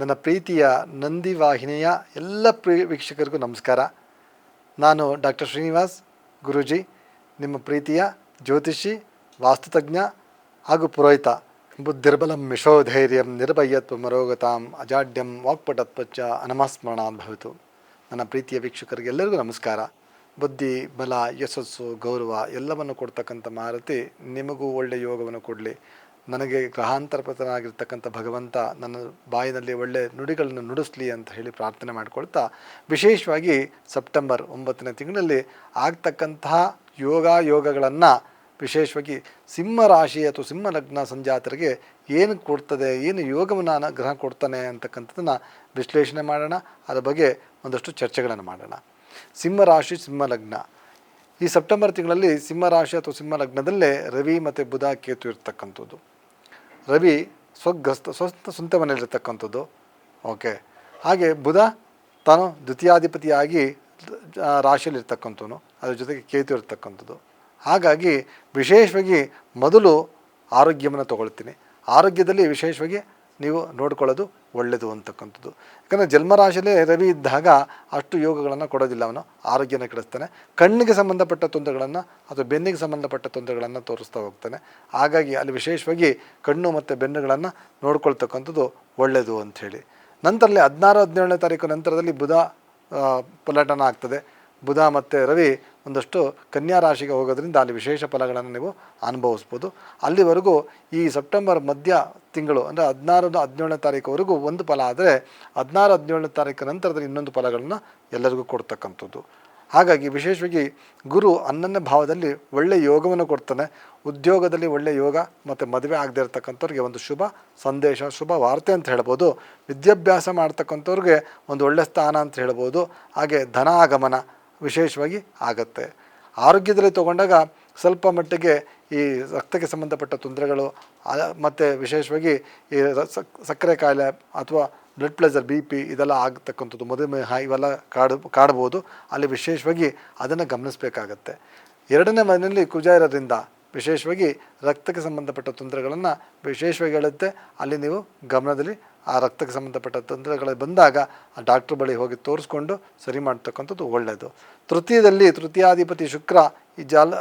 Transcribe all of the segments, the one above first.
ನನ್ನ ಪ್ರೀತಿಯ ನಂದಿ ವಾಹಿನಿಯ ಎಲ್ಲ ಪ್ರೀ ವೀಕ್ಷಕರಿಗೂ ನಮಸ್ಕಾರ. ನಾನು ಡಾಕ್ಟರ್ ಶ್ರೀನಿವಾಸ್ ಗುರೂಜಿ, ನಿಮ್ಮ ಪ್ರೀತಿಯ ಜ್ಯೋತಿಷಿ, ವಾಸ್ತುತಜ್ಞ ಹಾಗೂ ಪುರೋಹಿತ ಬುದ್ಧಿರ್ಬಲಂ ಮಿಷೋಧೈರ್ಯಂ ನಿರ್ಭಯತ್ವ ಮರೋಗತಾಂ ಅಜಾಡ್ಯಂ ವಾಕ್ಪಟತ್ವಚ್ಚ ಅನಮಸ್ಮರಣ ಭವಿತು ನನ್ನ ಪ್ರೀತಿಯ ವೀಕ್ಷಕರಿಗೆಲ್ಲರಿಗೂ ನಮಸ್ಕಾರ. ಬುದ್ಧಿ, ಬಲ, ಯಶಸ್ಸು, ಗೌರವ ಎಲ್ಲವನ್ನು ಕೊಡ್ತಕ್ಕಂಥ ಮಾರುತಿ ನಿಮಗೂ ಒಳ್ಳೆಯ ಯೋಗವನ್ನು ಕೊಡಲಿ. ನನಗೆ ಗ್ರಹಾಂತರ್ಪತನಾಗಿರ್ತಕ್ಕಂಥ ಭಗವಂತ ನನ್ನ ಬಾಯಿನಲ್ಲಿ ಒಳ್ಳೆ ನುಡಿಗಳನ್ನು ನುಡಿಸ್ಲಿ ಅಂತ ಹೇಳಿ ಪ್ರಾರ್ಥನೆ ಮಾಡಿಕೊಳ್ತಾ, ವಿಶೇಷವಾಗಿ ಸೆಪ್ಟೆಂಬರ್ ಒಂಬತ್ತನೇ ತಿಂಗಳಲ್ಲಿ ಆಗ್ತಕ್ಕಂತಹ ಯೋಗ ಯೋಗಗಳನ್ನು, ವಿಶೇಷವಾಗಿ ಸಿಂಹ ರಾಶಿ ಅಥವಾ ಸಿಂಹ ಲಗ್ನ ಸಂಜಾತರಿಗೆ ಏನು ಕೊಡ್ತದೆ, ಏನು ಯೋಗವನ್ನು ಗ್ರಹ ಕೊಡ್ತಾನೆ ಅಂತಕ್ಕಂಥದ್ದನ್ನು ವಿಶ್ಲೇಷಣೆ ಮಾಡೋಣ. ಅದರ ಬಗ್ಗೆ ಒಂದಷ್ಟು ಚರ್ಚೆಗಳನ್ನು ಮಾಡೋಣ. ಸಿಂಹ ರಾಶಿ, ಸಿಂಹ ಲಗ್ನ. ಈ ಸೆಪ್ಟೆಂಬರ್ ತಿಂಗಳಲ್ಲಿ ಸಿಂಹ ರಾಶಿ ಅಥವಾ ಸಿಂಹ ಲಗ್ನದಲ್ಲೇ ರವಿ ಮತ್ತು ಬುಧ ಕೇತು ಇರ್ತಕ್ಕಂಥದ್ದು. ರವಿ ಸ್ವಗ್ರಸ್ತ ಸ್ವಂತ ಸ್ವಂತ ಮನೆಯಲ್ಲಿರ್ತಕ್ಕಂಥದ್ದು. ಓಕೆ ಹಾಗೆ ಬುಧ ತಾನು ದ್ವಿತೀಯಾಧಿಪತಿಯಾಗಿ ರಾಶಿಯಲ್ಲಿರ್ತಕ್ಕಂಥವನು. ಅದ್ರ ಜೊತೆಗೆ ಕೇತು ಇರ್ತಕ್ಕಂಥದ್ದು. ಹಾಗಾಗಿ ವಿಶೇಷವಾಗಿ ಮೊದಲು ಆರೋಗ್ಯವನ್ನು ತಗೊಳ್ತೀನಿ. ಆರೋಗ್ಯದಲ್ಲಿ ವಿಶೇಷವಾಗಿ ನೀವು ನೋಡ್ಕೊಳ್ಳೋದು ಒಳ್ಳೆಯದು ಅಂತಕ್ಕಂಥದ್ದು. ಯಾಕಂದರೆ ಜನ್ಮರಾಶಿಯಲ್ಲೇ ರವಿ ಇದ್ದಾಗ ಅಷ್ಟು ಯೋಗಗಳನ್ನು ಕೊಡೋದಿಲ್ಲ ಅವನು, ಆರೋಗ್ಯನ ಕೆಡಿಸ್ತಾನೆ. ಕಣ್ಣಿಗೆ ಸಂಬಂಧಪಟ್ಟ ತೊಂದರೆಗಳನ್ನು ಅಥವಾ ಬೆನ್ನಿಗೆ ಸಂಬಂಧಪಟ್ಟ ತೊಂದರೆಗಳನ್ನು ತೋರಿಸ್ತಾ ಹೋಗ್ತಾನೆ. ಹಾಗಾಗಿ ಅಲ್ಲಿ ವಿಶೇಷವಾಗಿ ಕಣ್ಣು ಮತ್ತು ಬೆನ್ನುಗಳನ್ನು ನೋಡ್ಕೊಳ್ತಕ್ಕಂಥದ್ದು ಒಳ್ಳೆಯದು ಅಂಥೇಳಿ. ನಂತರದಲ್ಲಿ ಹದಿನಾರು, ಹದಿನೇಳನೇ ತಾರೀಕು ನಂತರದಲ್ಲಿ ಬುಧ ಪಲಾಟನ ಆಗ್ತದೆ. ಬುಧ ಮತ್ತು ರವಿ ಒಂದಷ್ಟು ಕನ್ಯಾ ರಾಶಿಗೆ ಹೋಗೋದ್ರಿಂದ ಅಲ್ಲಿ ವಿಶೇಷ ಫಲಗಳನ್ನು ನೀವು ಅನುಭವಿಸ್ಬೋದು. ಅಲ್ಲಿವರೆಗೂ ಈ ಸೆಪ್ಟೆಂಬರ್ ಮಧ್ಯ ತಿಂಗಳು ಅಂದರೆ ಹದಿನಾರು ಹದಿನೇಳನೇ ತಾರೀಕುವರೆಗೂ ಒಂದು ಫಲ ಆದರೆ ಹದಿನಾರು, ಹದಿನೇಳನೇ ತಾರೀಕು ನಂತರದಲ್ಲಿ ಇನ್ನೊಂದು ಫಲಗಳನ್ನು ಎಲ್ಲರಿಗೂ ಕೊಡ್ತಕ್ಕಂಥದ್ದು. ಹಾಗಾಗಿ ವಿಶೇಷವಾಗಿ ಗುರು ಹನ್ನೊಂದನೇ ಭಾವದಲ್ಲಿ ಒಳ್ಳೆಯ ಯೋಗವನ್ನು ಕೊಡ್ತಾನೆ. ಉದ್ಯೋಗದಲ್ಲಿ ಒಳ್ಳೆಯ ಯೋಗ ಮತ್ತು ಮದುವೆ ಆಗದೆ ಇರತಕ್ಕಂಥವ್ರಿಗೆ ಒಂದು ಶುಭ ಸಂದೇಶ, ಶುಭ ವಾರ್ತೆ ಅಂತ ಹೇಳ್ಬೋದು. ವಿದ್ಯಾಭ್ಯಾಸ ಮಾಡ್ತಕ್ಕಂಥವ್ರಿಗೆ ಒಂದು ಒಳ್ಳೆಯ ಸ್ಥಾನ ಅಂತ ಹೇಳ್ಬೋದು. ಹಾಗೆ ಧನಾಗಮನ ವಿಶೇಷವಾಗಿ ಆಗುತ್ತೆ. ಆರೋಗ್ಯದಲ್ಲಿ ತಗೊಂಡಾಗ ಸ್ವಲ್ಪ ಮಟ್ಟಿಗೆ ಈ ರಕ್ತಕ್ಕೆ ಸಂಬಂಧಪಟ್ಟ ತೊಂದರೆಗಳು ಮತ್ತು ವಿಶೇಷವಾಗಿ ಈ ಸಕ್- ಸಕ್ಕರೆ ಕಾಯಿಲೆ ಅಥವಾ ಬ್ಲಡ್ ಪ್ರೆಷರ್ ಬಿ ಪಿ ಇದೆಲ್ಲ ಆಗ್ತಕ್ಕಂಥದ್ದು, ಮಧುಮೇಹ ಇವೆಲ್ಲ ಕಾಡ, ಕಾಡ್ಬೋದು. ಅಲ್ಲಿ ವಿಶೇಷವಾಗಿ ಅದನ್ನು ಗಮನಿಸಬೇಕಾಗತ್ತೆ. ಎರಡನೇ ಮನೆಯಲ್ಲಿ ಕುಜ ಇರೋದ್ರಿಂದ ವಿಶೇಷವಾಗಿ ರಕ್ತಕ್ಕೆ ಸಂಬಂಧಪಟ್ಟ ತೊಂದರೆಗಳನ್ನು ವಿಶೇಷವಾಗಿ ಹೇಳುತ್ತೆ. ಅಲ್ಲಿ ನೀವು ಗಮನದಲ್ಲಿ ಆ ರಕ್ತಕ್ಕೆ ಸಂಬಂಧಪಟ್ಟ ತೊಂದರೆಗಳು ಬಂದಾಗ ಆ ಡಾಕ್ಟ್ರ್ ಬಳಿ ಹೋಗಿ ತೋರಿಸ್ಕೊಂಡು ಸರಿ ಮಾಡ್ತಕ್ಕಂಥದ್ದು ಒಳ್ಳೆಯದು ತೃತೀಯದಲ್ಲಿ ತೃತೀಯಾಧಿಪತಿ ಶುಕ್ರ ಈ ಜಾಲ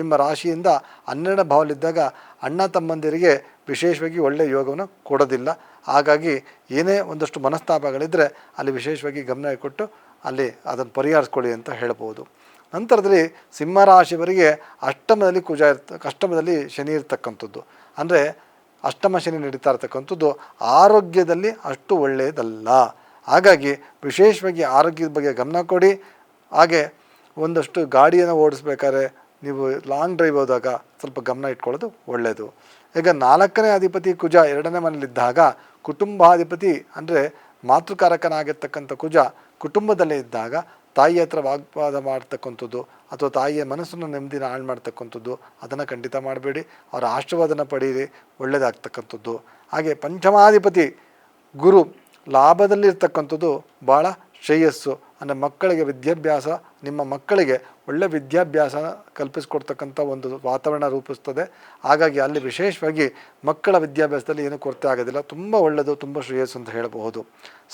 ನಿಮ್ಮ ರಾಶಿಯಿಂದ ಹನ್ನೆರಡು ಭಾವಲಿದ್ದಾಗ ಅಣ್ಣ ತಮ್ಮಂದಿರಿಗೆ ವಿಶೇಷವಾಗಿ ಒಳ್ಳೆಯ ಯೋಗವನ್ನು ಕೊಡೋದಿಲ್ಲ. ಹಾಗಾಗಿ ಏನೇ ಒಂದಷ್ಟು ಮನಸ್ತಾಪಗಳಿದ್ದರೆ ಅಲ್ಲಿ ವಿಶೇಷವಾಗಿ ಗಮನ ಕೊಟ್ಟು ಅಲ್ಲಿ ಅದನ್ನು ಪರಿಹರಿಸ್ಕೊಳ್ಳಿ ಅಂತ ಹೇಳ್ಬೋದು. ನಂತರದಲ್ಲಿ ಸಿಂಹರಾಶಿಯವರಿಗೆ ಅಷ್ಟಮದಲ್ಲಿ ಕುಜ ಇರ್ತ, ಅಷ್ಟಮದಲ್ಲಿ ಶನಿ ಇರ್ತಕ್ಕಂಥದ್ದು. ಅಂದರೆ ಅಷ್ಟಮ ಶನಿ ನಡೀತಾ ಇರ್ತಕ್ಕಂಥದ್ದು ಆರೋಗ್ಯದಲ್ಲಿ ಅಷ್ಟು ಒಳ್ಳೆಯದಲ್ಲ. ಹಾಗಾಗಿ ವಿಶೇಷವಾಗಿ ಆರೋಗ್ಯದ ಬಗ್ಗೆ ಗಮನ ಕೊಡಿ. ಹಾಗೆ ಒಂದಷ್ಟು ಗಾಡಿಯನ್ನು ಓಡಿಸ್ಬೇಕಾದ್ರೆ ನೀವು ಲಾಂಗ್ ಡ್ರೈವ್ ಹೋದಾಗ ಸ್ವಲ್ಪ ಗಮನ ಇಟ್ಕೊಳ್ಳೋದು ಒಳ್ಳೆಯದು. ಈಗ ನಾಲ್ಕನೇ ಅಧಿಪತಿ ಕುಜ ಎರಡನೇ ಮನೇಲಿದ್ದಾಗ ಕುಟುಂಬಾಧಿಪತಿ ಅಂದರೆ ಮಾತೃಕಾರಕನಾಗಿರ್ತಕ್ಕಂಥ ಕುಜ ಕುಟುಂಬದಲ್ಲೇ ಇದ್ದಾಗ ತಾಯಿ ಹತ್ರ ವಾಗ್ವಾದ ಮಾಡ್ತಕ್ಕಂಥದ್ದು ಅಥವಾ ತಾಯಿಯ ಮನಸ್ಸನ್ನು ನೆಮ್ಮದಿನ ಹಾಳು ಮಾಡ್ತಕ್ಕಂಥದ್ದು, ಅದನ್ನು ಖಂಡಿತ ಮಾಡಬೇಡಿ. ಅವರ ಆಶೀರ್ವಾದನ ಪಡೀರಿ. ಒಳ್ಳೆಯದಾಗ್ತಕ್ಕಂಥದ್ದು ಹಾಗೆ ಪಂಚಮಾಧಿಪತಿ ಗುರು ಲಾಭದಲ್ಲಿರ್ತಕ್ಕಂಥದ್ದು ಭಾಳ ಶ್ರೇಯಸ್ಸು. ಅಂದರೆ ಮಕ್ಕಳಿಗೆ ವಿದ್ಯಾಭ್ಯಾಸ, ನಿಮ್ಮ ಮಕ್ಕಳಿಗೆ ಒಳ್ಳೆ ವಿದ್ಯಾಭ್ಯಾಸ ಕಲ್ಪಿಸ್ಕೊಡ್ತಕ್ಕಂಥ ಒಂದು ವಾತಾವರಣ ರೂಪಿಸ್ತದೆ. ಹಾಗಾಗಿ ಅಲ್ಲಿ ವಿಶೇಷವಾಗಿ ಮಕ್ಕಳ ವಿದ್ಯಾಭ್ಯಾಸದಲ್ಲಿ ಏನೂ ಕೊರತೆ ಆಗೋದಿಲ್ಲ. ತುಂಬ ಒಳ್ಳೆಯದು ತುಂಬ ಶ್ರೇಯಸ್ಸು ಅಂತ ಹೇಳಬಹುದು.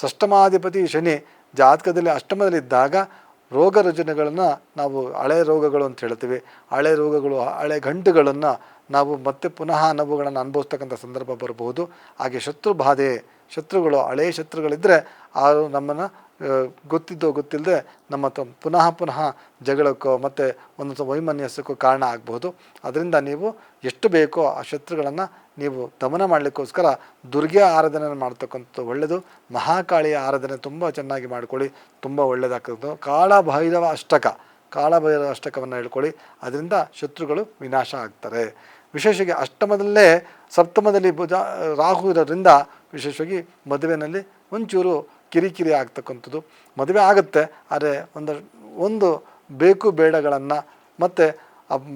ಷಷ್ಠಮಾಧಿಪತಿ ಶನಿ ಜಾತಕದಲ್ಲಿ ಅಷ್ಟಮದಲ್ಲಿದ್ದಾಗ ರೋಗ ರುಜಿನಗಳನ್ನು ನಾವು ಹಳೆ ರೋಗಗಳು ಅಂತ ಹೇಳ್ತೀವಿ. ಹಳೆ ರೋಗಗಳು, ಹಳೆ ಗಂಟುಗಳನ್ನು ನಾವು ಮತ್ತೆ ಪುನಃ ನೋವುಗಳನ್ನು ಅನುಭವಿಸ್ತಕ್ಕಂಥ ಸಂದರ್ಭ ಬರಬಹುದು. ಹಾಗೆ ಶತ್ರು ಬಾಧೆ, ಶತ್ರುಗಳು, ಹಳೆ ಶತ್ರುಗಳಿದ್ದರೆ ಅವರು ನಮ್ಮನ್ನು ಗೊತ್ತಿದ್ದೋ ಗೊತ್ತಿಲ್ಲದೆ ನಮ್ಮ ತ ಪುನಃ ಪುನಃ ಜಗಳಕ್ಕೋ ಮತ್ತು ಒಂದು ವೈಮನ್ಯಸಕ್ಕೂ ಕಾರಣ ಆಗಬಹುದು. ಅದರಿಂದ ನೀವು ಎಷ್ಟು ಬೇಕೋ ಆ ಶತ್ರುಗಳನ್ನು ನೀವು ದಮನ ಮಾಡಲಿಕ್ಕೋಸ್ಕರ ದುರ್ಗೆ ಆರಾಧನೆ ಮಾಡ್ತಕ್ಕಂಥದ್ದು ಒಳ್ಳೆಯದು ಮಹಾಕಾಳಿಯ ಆರಾಧನೆ ತುಂಬ ಚೆನ್ನಾಗಿ ಮಾಡ್ಕೊಳ್ಳಿ. ತುಂಬ ಒಳ್ಳೆಯದಾಗ್ತದ್ದು ಕಾಳಭೈರವ ಅಷ್ಟಕ. ಕಾಳಭೈರವ ಅಷ್ಟಕವನ್ನು ಹೇಳ್ಕೊಳ್ಳಿ. ಅದರಿಂದ ಶತ್ರುಗಳು ವಿನಾಶ ಆಗ್ತಾರೆ. ವಿಶೇಷವಾಗಿ ಅಷ್ಟಮದಲ್ಲೇ ಸಪ್ತಮದಲ್ಲಿ ಬುಧ ರಾಹು ಇರೋದ್ರಿಂದ ವಿಶೇಷವಾಗಿ ಮದುವೆನಲ್ಲಿ ಒಂಚೂರು ಕಿರಿಕಿರಿ ಆಗ್ತಕ್ಕಂಥದ್ದು. ಮದುವೆ ಆಗುತ್ತೆ. ಆದರೆ ಒಂದು ಒಂದು ಬೇಕು ಬೇಡಗಳನ್ನು ಮತ್ತು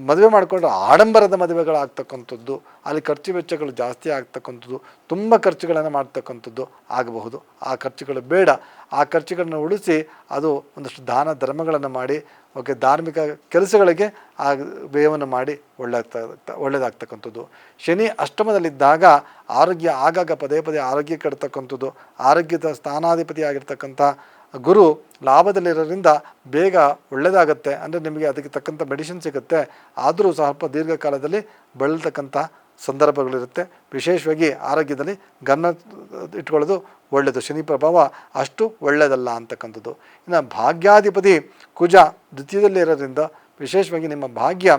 ಮದುವೆ ಮಾಡಿಕೊಂಡ್ರೆ ಆಡಂಬರದ ಮದುವೆಗಳಾಗ್ತಕ್ಕಂಥದ್ದು, ಅಲ್ಲಿ ಖರ್ಚು ವೆಚ್ಚಗಳು ಜಾಸ್ತಿ ಆಗ್ತಕ್ಕಂಥದ್ದು, ತುಂಬ ಖರ್ಚುಗಳನ್ನು ಮಾಡ್ತಕ್ಕಂಥದ್ದು ಆಗಬಹುದು. ಆ ಖರ್ಚುಗಳು ಬೇಡ. ಆ ಖರ್ಚುಗಳನ್ನು ಉಳಿಸಿ ಅದು ಒಂದಷ್ಟು ದಾನ ಧರ್ಮಗಳನ್ನು ಮಾಡಿ, ಓಕೆ, ಧಾರ್ಮಿಕ ಕೆಲಸಗಳಿಗೆ ಆ ವ್ಯಯವನ್ನು ಮಾಡಿ ಒಳ್ಳೆಯಾಗ್ತಾ ಒಳ್ಳೆಯದಾಗ್ತಕ್ಕಂಥದ್ದು ಶನಿ ಅಷ್ಟಮದಲ್ಲಿದ್ದಾಗ ಆರೋಗ್ಯ ಆಗಾಗ ಪದೇ ಪದೇ ಆರೋಗ್ಯ ಕೆಡ್ತಕ್ಕಂಥದ್ದು, ಆರೋಗ್ಯದ ಸ್ಥಾನಾಧಿಪತಿ ಆಗಿರ್ತಕ್ಕಂಥ ಗುರು ಲಾಭದಲ್ಲಿರೋದ್ರಿಂದ ಬೇಗ ಒಳ್ಳೆಯದಾಗತ್ತೆ ಅಂದರೆ ನಿಮಗೆ ಅದಕ್ಕೆ ತಕ್ಕಂಥ ಮೆಡಿಸಿನ್ ಸಿಗುತ್ತೆ. ಆದರೂ ಸ್ವಲ್ಪ ದೀರ್ಘಕಾಲದಲ್ಲಿ ಬಳಲ್ತಕ್ಕಂಥ ಸಂದರ್ಭಗಳಿರುತ್ತೆ. ವಿಶೇಷವಾಗಿ ಆರೋಗ್ಯದಲ್ಲಿ ಗಮನ ಇಟ್ಕೊಳ್ಳೋದು ಒಳ್ಳೆಯದು ಶನಿ ಪ್ರಭಾವ ಅಷ್ಟು ಒಳ್ಳೆಯದಲ್ಲ ಅಂತಕ್ಕಂಥದ್ದು. ಇನ್ನು ಭಾಗ್ಯಾಧಿಪತಿ ಕುಜ ದ್ವಿತೀಯದಲ್ಲಿ ಇರೋದ್ರಿಂದ ವಿಶೇಷವಾಗಿ ನಿಮ್ಮ ಭಾಗ್ಯ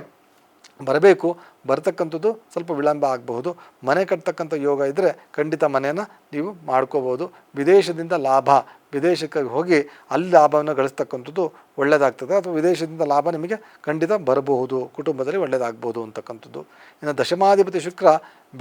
ಬರಬೇಕು. ಬರ್ತಕ್ಕಂಥದ್ದು ಸ್ವಲ್ಪ ವಿಳಂಬ ಆಗಬಹುದು. ಮನೆ ಕಟ್ತಕ್ಕಂಥ ಯೋಗ ಇದ್ದರೆ ಖಂಡಿತ ಮನೆಯನ್ನು ನೀವು ಮಾಡ್ಕೋಬೋದು ವಿದೇಶದಿಂದ ಲಾಭ, ವಿದೇಶಕ್ಕೆ ಹೋಗಿ ಅಲ್ಲಿ ಲಾಭವನ್ನು ಗಳಿಸ್ತಕ್ಕಂಥದ್ದು ಒಳ್ಳೆಯದಾಗ್ತದೆ ಅಥವಾ ವಿದೇಶದಿಂದ ಲಾಭ ನಿಮಗೆ ಖಂಡಿತ ಬರಬಹುದು. ಕುಟುಂಬದಲ್ಲಿ ಒಳ್ಳೆಯದಾಗ್ಬೋದು ಅಂತಕ್ಕಂಥದ್ದು. ಇನ್ನು ದಶಮಾಧಿಪತಿ ಶುಕ್ರ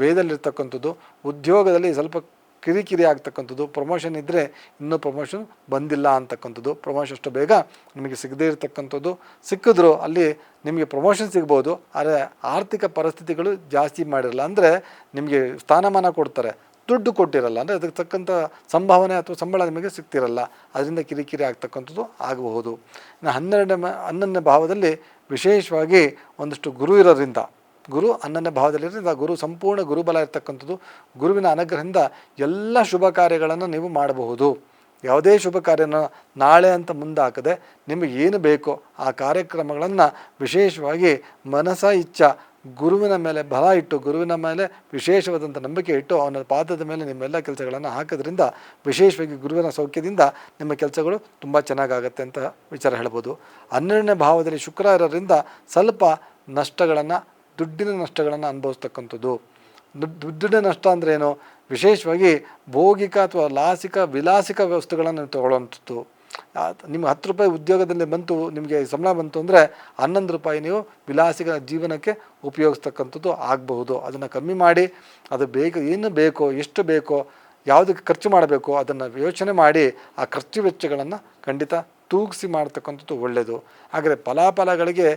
ವೇದಲ್ಲಿರ್ತಕ್ಕಂಥದ್ದು. ಉದ್ಯೋಗದಲ್ಲಿ ಸ್ವಲ್ಪ ಕಿರಿಕಿರಿ ಆಗ್ತಕ್ಕಂಥದ್ದು. ಪ್ರಮೋಷನ್ ಇದ್ದರೆ ಇನ್ನೂ ಪ್ರಮೋಷನ್ ಬಂದಿಲ್ಲ ಅಂತಕ್ಕಂಥದ್ದು. ಪ್ರಮೋಷನ್ ಅಷ್ಟು ಬೇಗ ನಿಮಗೆ ಸಿಗದೇ ಇರತಕ್ಕಂಥದ್ದು. ಸಿಕ್ಕಿದ್ರು ಅಲ್ಲಿ ನಿಮಗೆ ಪ್ರಮೋಷನ್ ಸಿಗ್ಬೋದು. ಆದರೆ ಆರ್ಥಿಕ ಪರಿಸ್ಥಿತಿಗಳು ಜಾಸ್ತಿ ಮಾಡಿರಲ್ಲ. ಅಂದರೆ ನಿಮಗೆ ಸ್ಥಾನಮಾನ ಕೊಡ್ತಾರೆ. ದುಡ್ಡು ಕೊಟ್ಟಿರಲ್ಲ. ಅಂದರೆ ಅದಕ್ಕೆ ತಕ್ಕಂಥ ಸಂಭಾವನೆ ಅಥವಾ ಸಂಬಳ ನಿಮಗೆ ಸಿಗ್ತಿರಲ್ಲ. ಅದರಿಂದ ಕಿರಿಕಿರಿ ಆಗ್ತಕ್ಕಂಥದ್ದು ಆಗಬಹುದು. ಇನ್ನು ಹನ್ನೆರಡನೇ, ಹನ್ನೊಂದನೇ ಭಾವದಲ್ಲಿ ವಿಶೇಷವಾಗಿ ಒಂದಷ್ಟು ಗುರು ಇರೋದ್ರಿಂದ ಗುರು ಹನ್ನೊಂದನೇ ಭಾವದಲ್ಲಿರೋದ್ರಿಂದ ಗುರು ಸಂಪೂರ್ಣ ಗುರುಬಲ ಇರತಕ್ಕಂಥದ್ದು, ಗುರುವಿನ ಅನುಗ್ರಹದಿಂದ ಎಲ್ಲ ಶುಭ ಕಾರ್ಯಗಳನ್ನು ನೀವು ಮಾಡಬಹುದು. ಯಾವುದೇ ಶುಭ ಕಾರ್ಯನ ನಾಳೆ ಅಂತ ಮುಂದಾಕದೆ ನಿಮಗೆ ಏನು ಬೇಕೋ ಆ ಕಾರ್ಯಕ್ರಮಗಳನ್ನು ವಿಶೇಷವಾಗಿ ಮನಸ, ಇಚ್ಛ, ಗುರುವಿನ ಮೇಲೆ ಬಲ ಇಟ್ಟು, ಗುರುವಿನ ಮೇಲೆ ವಿಶೇಷವಾದಂಥ ನಂಬಿಕೆ ಇಟ್ಟು ಅವನ ಪಾದದ ಮೇಲೆ ನಿಮ್ಮೆಲ್ಲ ಕೆಲಸಗಳನ್ನು ಹಾಕೋದ್ರಿಂದ ವಿಶೇಷವಾಗಿ ಗುರುವಿನ ಸೌಖ್ಯದಿಂದ ನಿಮ್ಮ ಕೆಲಸಗಳು ತುಂಬ ಚೆನ್ನಾಗಾಗತ್ತೆ ಅಂತ ವಿಚಾರ ಹೇಳ್ಬೋದು. ಹನ್ನೆರಡನೇ ಭಾವದಲ್ಲಿ ಶುಕ್ರ ಇರೋದ್ರಿಂದ ಸ್ವಲ್ಪ ನಷ್ಟಗಳನ್ನು ದುಡ್ಡಿನ ನಷ್ಟಗಳನ್ನು ಅನುಭವಿಸ್ತಕ್ಕಂಥದ್ದು. ದುಡ್ಡಿನ ನಷ್ಟ ಅಂದರೆ ಏನು? ವಿಶೇಷವಾಗಿ ಭೋಗಿಕ ಅಥವಾ ಲಾಸಿಕ, ವಿಲಾಸಿಕ ವ್ಯವಸ್ಥೆಗಳನ್ನು ತಗೊಳ್ಳುವಂಥದ್ದು. ನಿಮ್ಮ ಹತ್ತು ರೂಪಾಯಿ ಉದ್ಯೋಗದಲ್ಲಿ ಬಂತು, ನಿಮಗೆ ಸಂಬಳ ಬಂತು ಅಂದರೆ ಹನ್ನೊಂದು ರೂಪಾಯಿ ನೀವು ವಿಲಾಸಿಕ ಜೀವನಕ್ಕೆ ಉಪಯೋಗಿಸ್ತಕ್ಕಂಥದ್ದು ಆಗಬಹುದು. ಅದನ್ನು ಕಮ್ಮಿ ಮಾಡಿ, ಅದು ಬೇಕು ಏನು ಬೇಕೋ, ಎಷ್ಟು ಬೇಕೋ, ಯಾವುದಕ್ಕೆ ಖರ್ಚು ಮಾಡಬೇಕು ಅದನ್ನು ಯೋಚನೆ ಮಾಡಿ ಆ ಖರ್ಚು ವೆಚ್ಚಗಳನ್ನು ಖಂಡಿತ ತೂಗಿಸಿ ಮಾಡ್ತಕ್ಕಂಥದ್ದು ಒಳ್ಳೆಯದು ಆದರೆ ಫಲಾಫಲಗಳಿಗೆ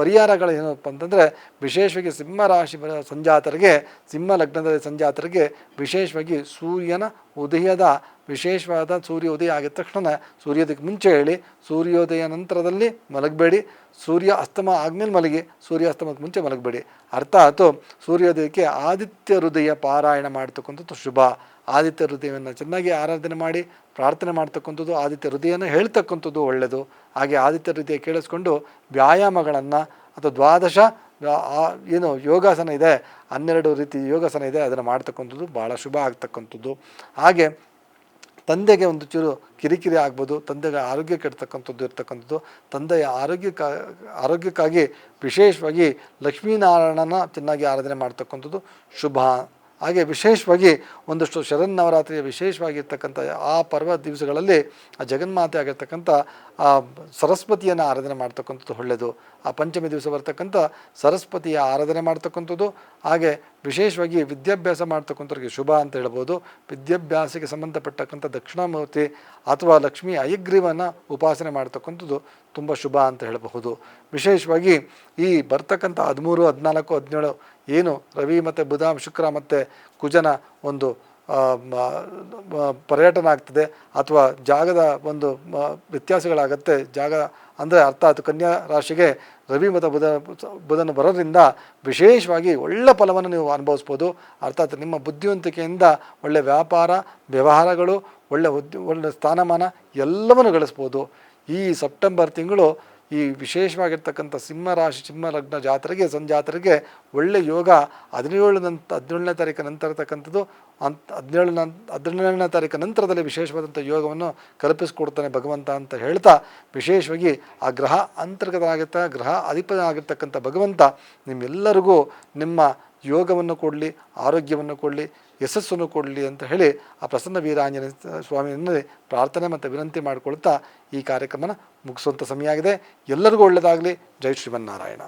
ಪರಿಹಾರಗಳು ಏನಪ್ಪ ಅಂತಂದರೆ ವಿಶೇಷವಾಗಿ ಸಿಂಹರಾಶಿ ಸಂಜಾತರಿಗೆ, ಸಿಂಹ ಲಗ್ನದ ಸಂಜಾತರಿಗೆ ವಿಶೇಷವಾಗಿ ಸೂರ್ಯನ ಉದಯದ, ವಿಶೇಷವಾದ ಸೂರ್ಯ ಉದಯ ಆಗಿದ ತಕ್ಷಣ ಸೂರ್ಯೋದಯಕ್ಕೆ ಮುಂಚೆ ಹೇಳಿ, ಸೂರ್ಯೋದಯ ನಂತರದಲ್ಲಿ ಮಲಗಬೇಡಿ, ಸೂರ್ಯ ಅಸ್ತಮ ಆದಮೇಲೆ ಮಲಗಿ, ಸೂರ್ಯ ಅಸ್ತಮಕ್ಕೆ ಮುಂಚೆ ಮಲಗಬೇಡಿ. ಅರ್ಥಾತ್ ಸೂರ್ಯೋದಯಕ್ಕೆ ಆದಿತ್ಯ ಹೃದಯ ಪಾರಾಯಣ ಮಾಡ್ತಕ್ಕಂಥದ್ದು ಶುಭ. ಆದಿತ್ಯ ಹೃದಯವನ್ನು ಚೆನ್ನಾಗಿ ಆರಾಧನೆ ಮಾಡಿ ಪ್ರಾರ್ಥನೆ ಮಾಡ್ತಕ್ಕಂಥದ್ದು ಆದಿತ್ಯ ಹೃದಯನ ಹೇಳ್ತಕ್ಕಂಥದ್ದು ಒಳ್ಳೆಯದು ಹಾಗೆ ಆದಿತ್ಯ ಹೃದಯ ಕೇಳಿಸ್ಕೊಂಡು ವ್ಯಾಯಾಮಗಳನ್ನು ಅಥವಾ ದ್ವಾದಶ ಏನು ಯೋಗಾಸನ ಇದೆ, ಹನ್ನೆರಡು ರೀತಿ ಯೋಗಾಸನ ಇದೆ, ಅದನ್ನು ಮಾಡ್ತಕ್ಕಂಥದ್ದು ಭಾಳ ಶುಭ ಆಗ್ತಕ್ಕಂಥದ್ದು. ಹಾಗೆ ತಂದೆಗೆ ಒಂದು ಚೂರು ಕಿರಿಕಿರಿ ಆಗ್ಬೋದು, ತಂದೆಗೆ ಆರೋಗ್ಯ ಕೆಡ್ತಕ್ಕಂಥದ್ದು ಇರ್ತಕ್ಕಂಥದ್ದು. ತಂದೆಯ ಆರೋಗ್ಯಕ್ಕ ಆರೋಗ್ಯಕ್ಕಾಗಿ ವಿಶೇಷವಾಗಿ ಲಕ್ಷ್ಮೀನಾರಾಯಣನ ಚೆನ್ನಾಗಿ ಆರಾಧನೆ ಮಾಡ್ತಕ್ಕಂಥದ್ದು ಶುಭ. ಹಾಗೆ ವಿಶೇಷವಾಗಿ ಒಂದಷ್ಟು ಶರನ್ನವರಾತ್ರಿಯ ವಿಶೇಷವಾಗಿರ್ತಕ್ಕಂಥ ಆ ಪರ್ವ ದಿವಸಗಳಲ್ಲಿ ಆ ಜಗನ್ಮಾತೆ ಆಗಿರ್ತಕ್ಕಂಥ ಸರಸ್ವತಿಯನ್ನು ಆರಾಧನೆ ಮಾಡ್ತಕ್ಕಂಥದ್ದು ಒಳ್ಳೆಯದು ಆ ಪಂಚಮಿ ದಿವಸ ಬರ್ತಕ್ಕಂಥ ಸರಸ್ವತಿಯ ಆರಾಧನೆ ಮಾಡ್ತಕ್ಕಂಥದ್ದು. ಹಾಗೆ ವಿಶೇಷವಾಗಿ ವಿದ್ಯಾಭ್ಯಾಸ ಮಾಡ್ತಕ್ಕಂಥವ್ರಿಗೆ ಶುಭ ಅಂತ ಹೇಳ್ಬೋದು. ವಿದ್ಯಾಭ್ಯಾಸಕ್ಕೆ ಸಂಬಂಧಪಟ್ಟಕ್ಕಂಥ ದಕ್ಷಿಣಾಮೂರ್ತಿ ಅಥವಾ ಲಕ್ಷ್ಮೀ ಅಯಗ್ರೀವನ್ನು ಉಪಾಸನೆ ಮಾಡ್ತಕ್ಕಂಥದ್ದು ತುಂಬ ಶುಭ ಅಂತ ಹೇಳಬಹುದು. ವಿಶೇಷವಾಗಿ ಈ ಬರ್ತಕ್ಕಂಥ ಹದಿಮೂರು ಹದಿನಾಲ್ಕು ಹದಿನೇಳು ಏನು ರವಿ ಮತ್ತು ಬುಧ ಶುಕ್ರ ಮತ್ತು ಕುಜನ ಒಂದು ಆ, ಪರ್ಯಟನ ಆಗ್ತದೆ ಅಥವಾ ಜಾಗದ ಒಂದು ವ್ಯತ್ಯಾಸಗಳಾಗತ್ತೆ. ಜಾಗ ಅಂದರೆ ಅರ್ಥಾತ್ ಕನ್ಯಾ ರಾಶಿಗೆ ರವಿ ಮತ್ತು ಬುಧ, ಬುಧನ ಬರೋದ್ರಿಂದ ವಿಶೇಷವಾಗಿ ಒಳ್ಳೆ ಫಲವನ್ನು ನೀವು ಅನುಭವಿಸ್ಬೋದು. ಅರ್ಥಾತ್ ನಿಮ್ಮ ಬುದ್ಧಿವಂತಿಕೆಯಿಂದ ಒಳ್ಳೆ ವ್ಯಾಪಾರ, ವ್ಯವಹಾರಗಳು, ಒಳ್ಳೆ ಉದ್ಯ, ಒಳ್ಳೆ ಸ್ಥಾನಮಾನ ಎಲ್ಲವನ್ನು ಗಳಿಸ್ಬೋದು. ಈ ಸೆಪ್ಟೆಂಬರ್ ತಿಂಗಳು ಈ ವಿಶೇಷವಾಗಿರ್ತಕ್ಕಂಥ ಸಿಂಹ ರಾಶಿ ಸಿಂಹ ಲಗ್ನ ಜಾತ್ರೆಗೆ, ಸಂಜಾತ್ರೆಗೆ ಒಳ್ಳೆ ಯೋಗ ಹದಿನೇಳು ನಂತ ಹದಿನೇಳನೇ ತಾರೀಕು ನಂತರ ಇರ್ತಕ್ಕಂಥದ್ದು ಅಂತ ಹದಿನೇಳು ನಂತ ಹದಿನೇಳನೇ ತಾರೀಕು ನಂತರದಲ್ಲಿ ವಿಶೇಷವಾದಂಥ ಯೋಗವನ್ನು ಕಲ್ಪಿಸಿಕೊಡ್ತಾನೆ ಭಗವಂತ ಅಂತ ಹೇಳ್ತಾ, ವಿಶೇಷವಾಗಿ ಆ ಗ್ರಹ ಅಂತರ್ಗತ ಗ್ರಹ ಗ್ರಹ ಅಧಿಪನಾಗಿರ್ತಕ್ಕಂಥ ಭಗವಂತ ನಿಮ್ಮೆಲ್ಲರಿಗೂ ನಿಮ್ಮ ಯೋಗವನ್ನು ಕೊಡಲಿ, ಆರೋಗ್ಯವನ್ನು ಕೊಡಲಿ, ಯಶಸ್ಸನ್ನು ಕೊಡಲಿ ಅಂತ ಹೇಳಿ ಆ ಪ್ರಸನ್ನ ವೀರಾಂಜನೇಯ ಸ್ವಾಮಿಯನ್ನೇ ಪ್ರಾರ್ಥನೆ ಮತ್ತು ವಿನಂತಿ ಮಾಡಿಕೊಳ್ತಾ ಈ ಕಾರ್ಯಕ್ರಮನ ಮುಗಿಸುವಂಥ ಸಮಯ ಆಗಿದೆ. ಎಲ್ಲರಿಗೂ ಒಳ್ಳೆಯದಾಗಲಿ. ಜೈ ಶ್ರೀಮನ್ನಾರಾಯಣ